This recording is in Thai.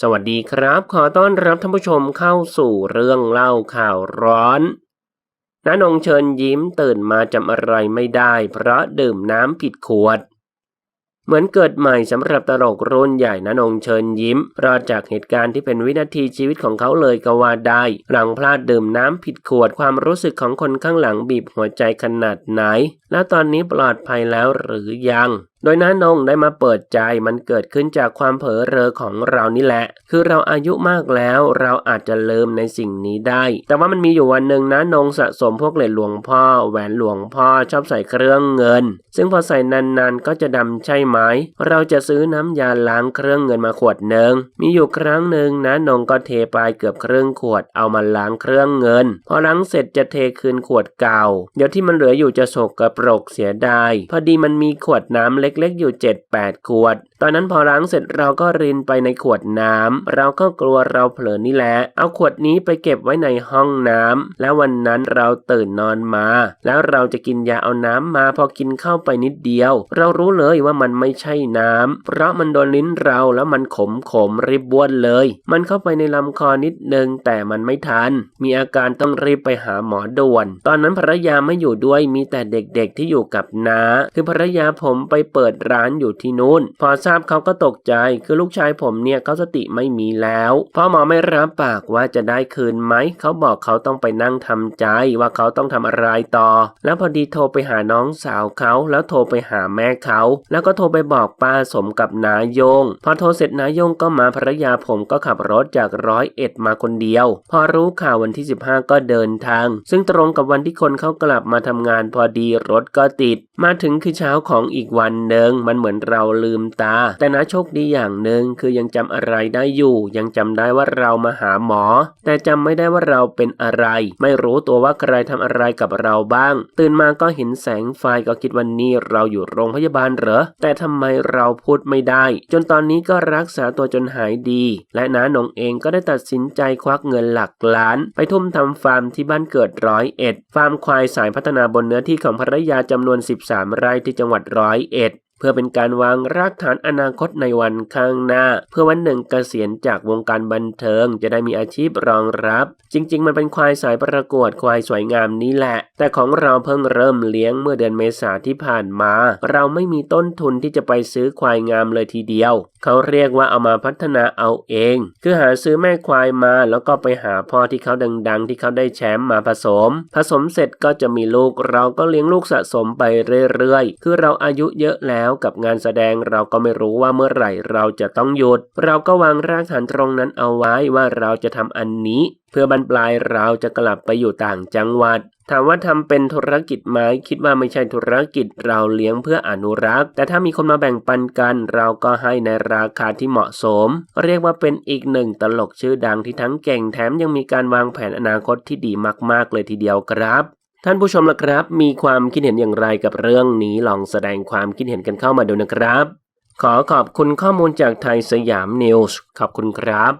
สวัสดีครับ ขอต้อนรับท่านผู้ชมเข้าสู่เรื่องเล่าข่าวร้อนน้านงเชิญยิ้มตื่นมาจำอะไรไม่ได้ เพราะดื่มน้ำผิดขวด เหมือนเกิดใหม่สำหรับตลกรุ่นใหญ่นนงเชิญยิ้มรอดจากเหตุการณ์ที่เป็นวินาทีชีวิตของเขาเลยก็ว่าได้ หลังพลาดดื่มน้ำผิดขวดความรู้สึกของคนข้างหลังบีบหัวใจขนาดไหน แล้วตอนนี้ปลอดภัยแล้วหรือยัง โดยน้านงได้มาเปิดใจมันเกิดขึ้นจากความเผลอเรอของเรานี่แหละ คือเราอายุมากแล้วเราอาจจะลืมในสิ่งนี้ได้ แต่ว่ามันมีอยู่วันหนึ่งน้านงสะสมพวกเหรียญหลวงพ่อ แหวนหลวงพ่อชอบใส่เครื่องเงิน ซึ่งพอใส่นานๆก็จะดำใช่ไหม เราจะซื้อน้ำยาล้างเครื่องเงินมาขวดหนึ่งมีอยู่ครั้งหนึ่งน้านงก็เทไปเกือบครึ่งขวดเอามาล้างเครื่องเงิน พอล้างเสร็จจะเทคืนขวดเก่า เดี๋ยวที่มันเหลืออยู่จะโศกกระปรกเสียดายพอดีมันมีขวดน้ำเล็กล็กๆอยู่ 7-8 ขวด ตอนนั้นพอล้างเสร็จเราก็รินไปในขวดน้ำเราก็กลัวเราเผลอนี่แหละ เอาขวดนี้ไปเก็บไว้ในห้องน้ำแล้ววันนั้นเราตื่นนอนมา แล้วเราจะกินยาเอาน้ำมาพอกินเข้าไปนิดเดียว เรารู้เลยว่ามันไม่ใช่น้ำเพราะมันโดนลิ้นเราแล้วมันขมขมๆริบบ้วนเลย มันเข้าไปในลำคอนิดนึงแต่มันไม่ทัน มีอาการต้องรีบไปหาหมอด่วน ตอนนั้นภรรยาไม่อยู่ด้วยมีแต่เด็กๆที่อยู่กับน้าคือภรรยาผมไปเปิดร้านอยู่ที่นู่น พอทราบเขาก็ตกใจคือลูกชายผมเนี่ยเขาสติไม่มีแล้วพ่อหมอไม่รับปากว่าจะได้คืนไหมเขาบอกเขาต้องไปนั่งทำใจว่าเขาต้องทำอะไรต่อ แล้วพอดีโทรไปหาน้องสาวเขาแล้วโทรไปหาแม่เขาแล้วก็โทรไปบอกป้าสมกับนายยงพอโทรเสร็จนายยงก็มาภรรยาผมก็ขับรถจากร้อยเอ็ดมาคนเดียว พอรู้ข่าววันที่ 15 ก็เดินทาง ซึ่งตรงกับวันที่คนเขากลับมาทำงานพอดีรถก็ติด มาถึงคือเช้าของอีกวันหนึ่งมันเหมือนเราลืมตาแต่นะโชคดีอย่างหนึ่งคือยังจำอะไรได้อยู่ ยังจำได้ว่าเรามาหาหมอ แต่จำไม่ได้ว่าเราเป็นอะไร ไม่รู้ตัวว่าใครทำอะไรกับเราบ้าง ตื่นมาก็เห็นแสงไฟก็คิดวันนี้เราอยู่โรงพยาบาลเหรอ แต่ทำไมเราพูดไม่ได้ จนตอนนี้ก็รักษาตัวจนหายดี และน้าหนงเองก็ได้ตัดสินใจควักเงินหลักล้าน ไปทุ่มทำฟาร์มที่บ้านเกิดร้อยเอ็ดฟาร์มควายสายพัฒนาบนเนื้อที่ของภรรยาจำนวน 13 ไร่ที่จังหวัดร้อยเอ็ด พื่อเป็นการวางรากฐานอนาคตในวันข้างหน้า เพื่อวันหนึ่งเกษียณจากวงการบันเทิงจะได้มีอาชีพรองรับ จริง ๆ มันเป็นควายสายประกวดควายสวยงามนี้แหละ แต่ของเราเพิ่งเริ่มเลี้ยงเมื่อเดือนเมษาที่ผ่านมา เราไม่มีต้นทุนที่จะไปซื้อควายงามเลยทีเดียว เขาเรียกว่าเอามาพัฒนาเอาเอง คือหาซื้อแม่ควายมาแล้วก็ไปหาพ่อที่เขาดังๆ ที่เขาได้แชมป์มาผสม ผสมเสร็จก็จะมีลูกเราก็เลี้ยงลูกสะสมไปเรื่อยๆ คือเราอายุเยอะแล้วกับงานแสดงเราก็ไม่รู้ว่าเมื่อไหร่เราจะต้องหยุด เราก็วางรากฐานตรงนั้นเอาไว้ว่าเราจะทำอันนี้ เพื่อบรรปลายเราจะกลับไปอยู่ต่างจังหวัด ถามว่าทำเป็นธุรกิจไหมคิดว่าไม่ใช่ธุรกิจเราเลี้ยงเพื่ออนุรักษ์ แต่ถ้ามีคนมาแบ่งปันกัน เราก็ให้ในราคาที่เหมาะสม เรียกว่าเป็นอีกหนึ่งตลกชื่อดังที่ทั้งเก่งแถมยังมีการวางแผนอนาคตที่ดีมากๆ เลยทีเดียวครับท่านผู้ชมล่ะครับ มีความคิดเห็นอย่างไรกับเรื่องนี้ลองแสดงความคิดเห็นกันเข้ามาดูนะครับ ขอขอบคุณข้อมูลจากไทยสยามนิวส์ขอบคุณครับ